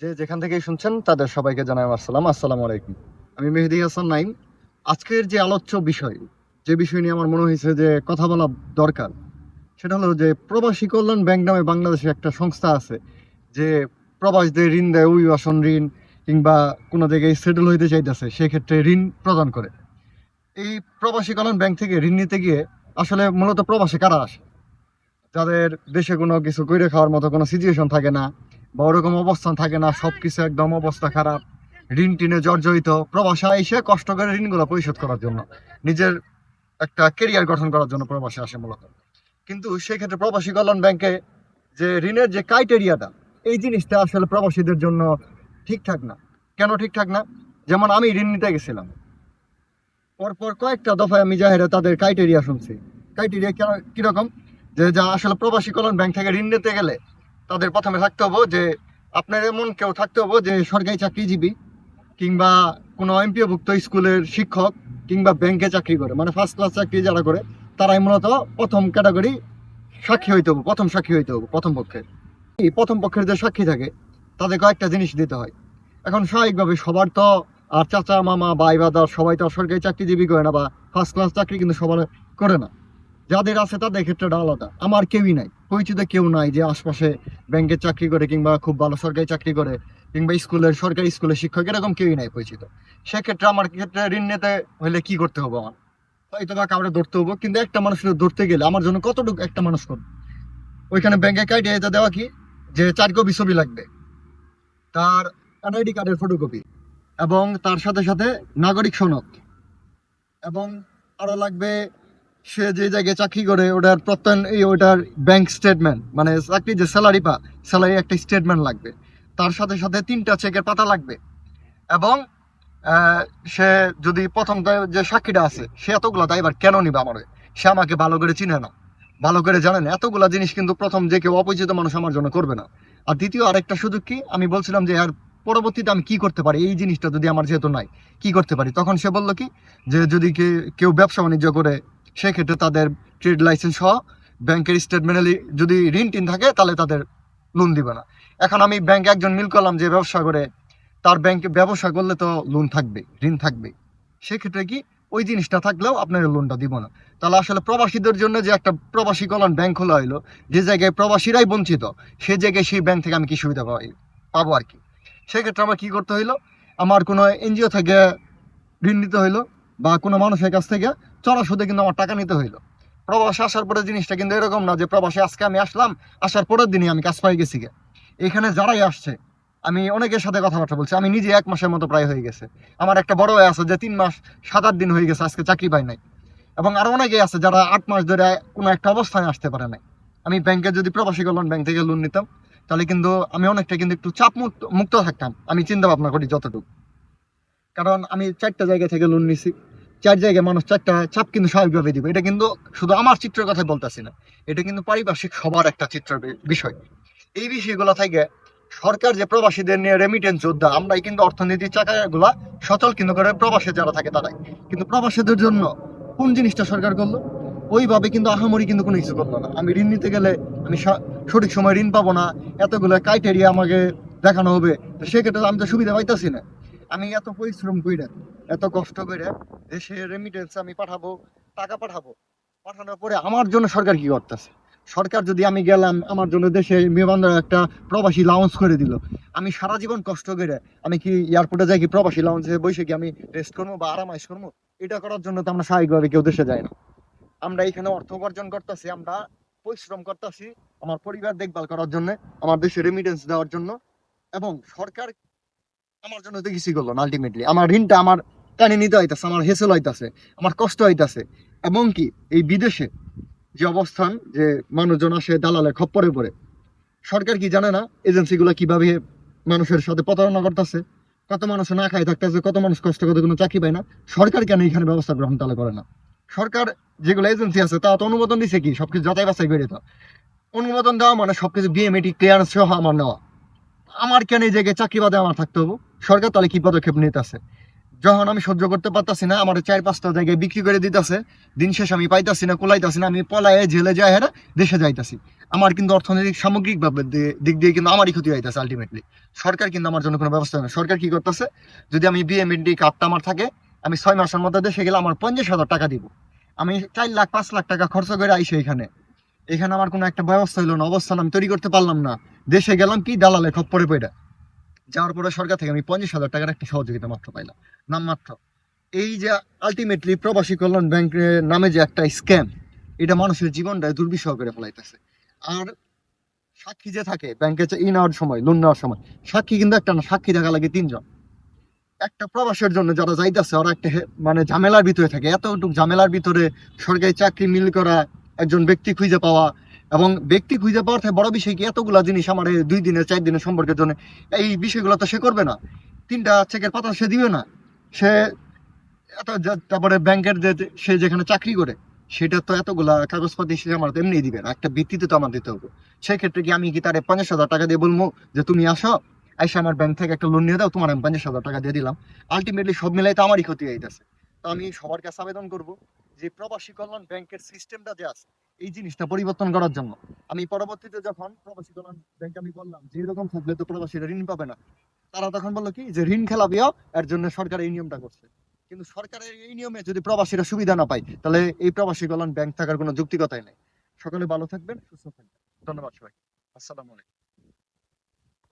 যে যেখান থেকেই শুনছেন, তাদের সবাইকে জানাই আসসালাম সালাম। আসসালামু আলাইকুম। আমি মেহেদি হাসান নাইম। আজকের যে আলোচ্য বিষয়, যে বিষয় নিয়ে আমার মনে হয়েছে যে কথা বলা দরকার, সেটা হলো যে প্রবাসী কল্যাণ ব্যাংক নামে বাংলাদেশে একটা সংস্থা আছে, যে প্রবাসীদের ঋণ দেয়, অভিবাসন ঋণ, কিংবা কোনো জায়গায় সেটেল হইতে চাইতেছে, সেক্ষেত্রে ঋণ প্রদান করে। এই প্রবাসী কল্যাণ ব্যাংক থেকে ঋণ নিতে গিয়ে আসলে মূলত প্রবাসী কারা আসে? যাদের দেশে কোনো কিছু করে খাওয়ার মতো কোনো সিচুয়েশন থাকে না বা ওরকম অবস্থান থাকে না, সবকিছু একদম অবস্থা খারাপ। ঋণ টিনে জর্জরিত। প্রবাসে এসে কষ্ট করে ঋণগুলো পরিশোধ করার জন্য, নিজের একটা কেরিয়ার গঠন করার জন্য প্রবাসে আসে মূলত। কিন্তু সেই ক্ষেত্রে প্রবাসী কল্যাণ ব্যাংকে যে ঋণের যে ক্রাইটেরিয়াটা এই জিনিসটা আসলে প্রবাসীদের জন্য ঠিকঠাক না। কেন ঠিকঠাক না? যেমন আমি ঋণ নিতে গেছিলাম। পরপর কয়েকটা দফায় আমি জাহেরে তাদের ক্রাইটেরিয়া শুনছি। ক্রাইটেরিয়া কেন কীরকম? যে যা আসলে প্রবাসী কল্যাণ ব্যাংক থেকে ঋণ নিতে গেলে তাদের প্রথমে থাকতে হবে যে, আপনার এমন কেউ থাকতে হবে যে, সরকারি চাকরিজীবী কিংবা কোনো এমপিওভুক্ত স্কুলের শিক্ষক কিংবা ব্যাংকে চাকরি করে। মানে ফার্স্ট ক্লাস চাকরি যারা করে, তারাই মূলত প্রথম ক্যাটাগরি সাক্ষী হইতে হবে, প্রথম সাক্ষী হইতে হবে, প্রথম পক্ষের। এই প্রথম পক্ষের যে সাক্ষী থাকে, তাদের কয়েকটা জিনিস দিতে হয়। এখন স্বাভাবিকভাবে সবার তো আর চাচা, মামা, ভাই বাদার সবাই তো সরকারি চাকরিজীবী করে না বা ফার্স্ট ক্লাস চাকরি কিন্তু সবার করে না। যাদের আছে তাদের ক্ষেত্রে আলাদা। আমার কেউই নাই, পরিচিত কেউ নাই যে আশপাশে ব্যাংকে চাকরি করে কিংবা খুব ভালো সরকারি চাকরি করে কিংবা স্কুলের সরকারি স্কুলের শিক্ষক, এরকম কেউই নাই পরিচিত। সেক্ষেত্রে আমার ক্ষেত্রে ঋণ নিতে হলে কি করতে হবে আমার? হয়তো বা কাউরে ধরতে হব, কিন্তু একটা মানুষের ধরতে গেলে আমার জন্য কতটুকু একটা মানুষ করবে? ওইখানে ব্যাংকে ক্রাইটেরিয়া দেওয়া কি? যে চার কপি ছবি লাগবে। তার এনআইডি কার্ডের ফটোকপি এবং তার সাথে সাথে নাগরিক সনদ। এবং আরও লাগবে সে যে জায়গায় চাকরি করে, ওটার প্রত্যয়ন, এই ওটার ব্যাংক স্টেটমেন্ট মানে চাকরি যে স্যালারি পা স্যালারি একটা স্টেটমেন্ট লাগবে। তার সাথে সাথে তিনটা চেকের পাতা লাগবে। এবং সে যদি প্রথম যে সাক্ষীটা আছে, সে এতগুলো দায়বার কেন নিবে আমার? সে আমাকে ভালো করে চিনে না। ভালো করে জানে না। এতগুলা জিনিস কিন্তু প্রথম যে কেউ অপরিচিত মানুষ আমার জন্য করবে না। আর দ্বিতীয় আরেকটা সুযোগ কি? আমি বলছিলাম যে, আর পরবর্তীতে আমি কি করতে পারি? এই জিনিসটা যদি আমার যেহেতু নাই, কি করতে পারি? তখন সে বলল কি? যে, যদি কেউ ব্যবসা বাণিজ্য করে সেক্ষেত্রে তাদের ট্রেড লাইসেন্স সহ ব্যাংকের স্টেটমেন্টে যদি ঋণ টিন থাকে, তাহলে তাদের লোন দিবে না। এখন আমি ব্যাংকে একজন মিল করলাম যে ব্যবসা করে, তার ব্যাংকে ব্যবসা করলে তো লোন থাকবে, ঋণ থাকবে। সেক্ষেত্রে কি ওই জিনিসটা থাকলেও আপনার লোনটা দিব না। তাহলে আসলে প্রবাসীদের জন্য যে একটা প্রবাসী কল্যাণ ব্যাংক খোলা হইল, যে জায়গায় প্রবাসীরাই বঞ্চিত, সে জায়গায় সেই ব্যাংক থেকে আমি কি সুবিধা পাই, পাবো আর কি। সেক্ষেত্রে আমার কি করতে হইল, আমার কোনো এনজিও থেকে ঋণ নিতে হইল বা কোনো মানুষের কাছ থেকে চড়া সুদে কিন্তু আমার টাকা নিতে হইল। প্রবাসে আসার পরে জিনিসটা কিন্তু এরকম না যে প্রবাসে আজকে আমি আসলাম, আসার পরের দিনই আমি কাজ পাই গেছি এখানে যারাই আসছে, আমি অনেকের সাথে কথাবার্তা বলছি, আমি নিজে এক মাসের মতো প্রায় হয়ে গেছে। আমার একটা বড় আছে যে তিন মাস সাত আট দিন হয়ে গেছে আজকে চাকরি পাই নাই। এবং আরও অনেকেই আছে যারা আট মাস ধরে কোনো একটা অবস্থানে আসতে পারে নাই। আমি ব্যাংকে যদি প্রবাসী কল্যাণ ব্যাংক থেকে লোন নিতাম, তাহলে কিন্তু আমি অনেকটা কিন্তু একটু চাপ মুক্ত থাকতাম। আমি চিন্তা ভাবনা করি যতটুকু। কারণ আমি চারটা জায়গা থেকে লোন নিছি। চার জায়গায় মানুষ চারটা চাপ কিন্তু স্বাভাবিকভাবে দিবে। এটা কিন্তু শুধু আমার চিত্রের কথা বলতেছি না। এটা কিন্তু পারিপার্শ্বিক সবার একটা চিত্রের বিষয়। এই বিষয়গুলো থেকে সরকার যে প্রবাসীদের নিয়ে রেমিটেন্স যোদ্ধা, আমরাই কিন্তু অর্থনীতির চাকাগুলা সচল কিন্তু করে প্রবাসে যারা থাকে তারাই। কিন্তু প্রবাসীদের জন্য কোন জিনিসটা সরকার করল? ওইভাবে কিন্তু আহামরি কিন্তু কোনো কিছু করল না। আমি ঋণ নিতে গেলে আমি সঠিক সময় ঋণ পাবো না। এতগুলো ক্রাইটেরিয়া আমাকে দেখানো হবে। তো সেক্ষেত্রে আমি তো সুবিধা পাইতেছি না। আমি এত পরিশ্রম কইরা, এত কষ্ট করে দেশে রেমিটেন্স আমি পাঠাবো, টাকা পাঠাবো। পাঠানোর পরে আমার জন্য সরকার কি করতেছে? সরকার যদি আমি গেলাম, আমার জন্য দেশে বিমানবন্দরে একটা প্রবাসী লাউন্স করে দিল। আমি সারা জীবন কষ্ট করে আমি কি এয়ারপোর্টে যাই কি প্রবাসী লাউন্সে বসে কি আমি রেস্ট করব বা আরামাইশ করব? এটা করার জন্য তো আমরা স্বাভাবিকভাবে কেউ দেশে যায় না। আমরা এখানে অর্থ উপার্জন করতেছি, আমরা পরিশ্রম করতেছি, আমার পরিবার দেখভাল করার জন্য, আমার দেশে রেমিটেন্স দেওয়ার জন্য, এবং সরকার আমার জন্য তো কিছুই করল না আলটিমেটলি আমার ঋণটা আমার টানি নিতে হইতাছে, আমার হেসেল হইতাছে, আমার কষ্ট হইতাছে। এবং কি, এই বিদেশে যে অবস্থান, যে মানুষজন আসে দালালের খপ্পরে পড়ে, সরকার কি জানে না এজেন্সিগুলো কীভাবে মানুষের সাথে প্রতারণা করতেছে? কত মানুষ না খাই থাকতেছে, কত মানুষ কষ্ট করে কোনো চাকরি পায় না? সরকার কেন এখানে ব্যবস্থা গ্রহণ তাহলে করে না? সরকার যেগুলো এজেন্সি আছে তা তো অনুমোদন দিছে কি? সবকিছু যাচাই বাছাই করে তো। অনুমোদন দেওয়া মানে সবকিছু বিএমএটি ক্লিয়ারেন্স সহ আমার নেওয়া। আমার কেন এই জায়গায় চাকরি বাদে আমার থাকতে হবে? সরকার তাহলে কি পদক্ষেপ নিতেছে? যখন আমি সহ্য করতে পারতাছি না, আমার চার পাঁচটা জায়গায় বিক্রি করে দিতেছে, দিন শেষ আমি পাইতাছি না, কোলাইতাছি না, আমি পলায়ে, জেলে যাই হেরা দেশে যাইতাছি। আমার কিন্তু অর্থনৈতিক, সামগ্রিক ভাবে দিক দিয়ে কিন্তু আমারই ক্ষতি হইতাছে আলটিমেটলি সরকার কিন্তু আমার জন্য কোনো ব্যবস্থা নেই। সরকার কি করতেছে? যদি আমি বিএমএনডি কার্ডটা আমার থাকে, আমি ছয় মাসের মধ্যে দেশে গেলে আমার পঞ্চাশ হাজার টাকা দিব। আমি চার লাখ, পাঁচ লাখ টাকা খরচ করে আইসি এখানে। এখানে আমার কোনো একটা ব্যবস্থা হইল না, অবস্থান আমি তৈরি করতে পারলাম না। দেশে গেলাম কি, দালালে খপ্পরে পড়ে যাওয়ার পরে সরকার থেকে আমি পঞ্চাশ হাজার টাকার একটা সহযোগিতা মাত্র পাইলাম। নাম মাত্র। এই যে আলটিমেটলি প্রবাসী কল্যাণ ব্যাংকের নামে যে একটা স্ক্যাম এটা মানুষের জীবনটা দুর্বিষহ করে ফেলাইতেছে। আর সাক্ষী যে থাকে ব্যাংকে ই নেওয়ার সময় লোন নেওয়ার সময়, সাক্ষী কিন্তু একটা না, সাক্ষী থাকা লাগে তিনজন। একটা প্রবাসের জন্য যারা যাইতেছে, ওরা একটা মানে ঝামেলার ভিতরে থাকে। এতটুকু ঝামেলার ভিতরে সরকারি চাকরি মিল করা একজন ব্যক্তি খুঁজে পাওয়া এবং ব্যক্তি খুঁজে পাওয়ার থেকে বড় বিষয় কি, এতগুলা জিনিস আমার দুই দিনের, চার দিনের সম্পর্কের জন্য। এই বিষয়গুলো তো সে করবে না। তিনটা চেকের পাতা সে দিবে না। সে এত তারপরে ব্যাংকের যে, সে যেখানে চাকরি করে, সেটা তো এতগুলা কাগজপাতি সে আমার এমনি দিবে না। একটা ভিত্তিতে তো আমার দিতে হবে। সেক্ষেত্রে কি আমি কি তারে পঞ্চাশ হাজার টাকা দিয়ে বলব যে, তুমি আসো আইসা আমার ব্যাংক থেকে একটা লোন নিয়ে দাও, তোমার আমি পঞ্চাশ হাজার টাকা দিয়ে দিলাম। আলটিমেটলি সব মিলাই তো আমারই ক্ষতি হইতেছে। তো আমি সবার কাছে আবেদন করব যে প্রবাসী কল্যাণ ব্যাংকের সিস্টেমটা যে আছে, এই জিনিসটা পরিবর্তন করার জন্য। আমি পরবর্তীতে যখন প্রবাসী কল্যাণ ব্যাংকে আমি বললাম যে, এরকম থাকলে তো প্রবাসীরা ঋণ পাবে না। তারা তখন বলল কি? যে, ঋণ খেলাবিও এর জন্য সরকার এই নিয়মটা করছে। কিন্তু সরকারের এই নিয়মে যদি প্রবাসীরা সুবিধা না পায়, তাহলে এই প্রবাসী কল্যাণ ব্যাংক থাকার কোনো যুক্তিকতাই নেই। সকলে ভালো থাকবেন, সুস্থ থাকবেন। ধন্যবাদ সবাই আসসালামু আলাইকুম।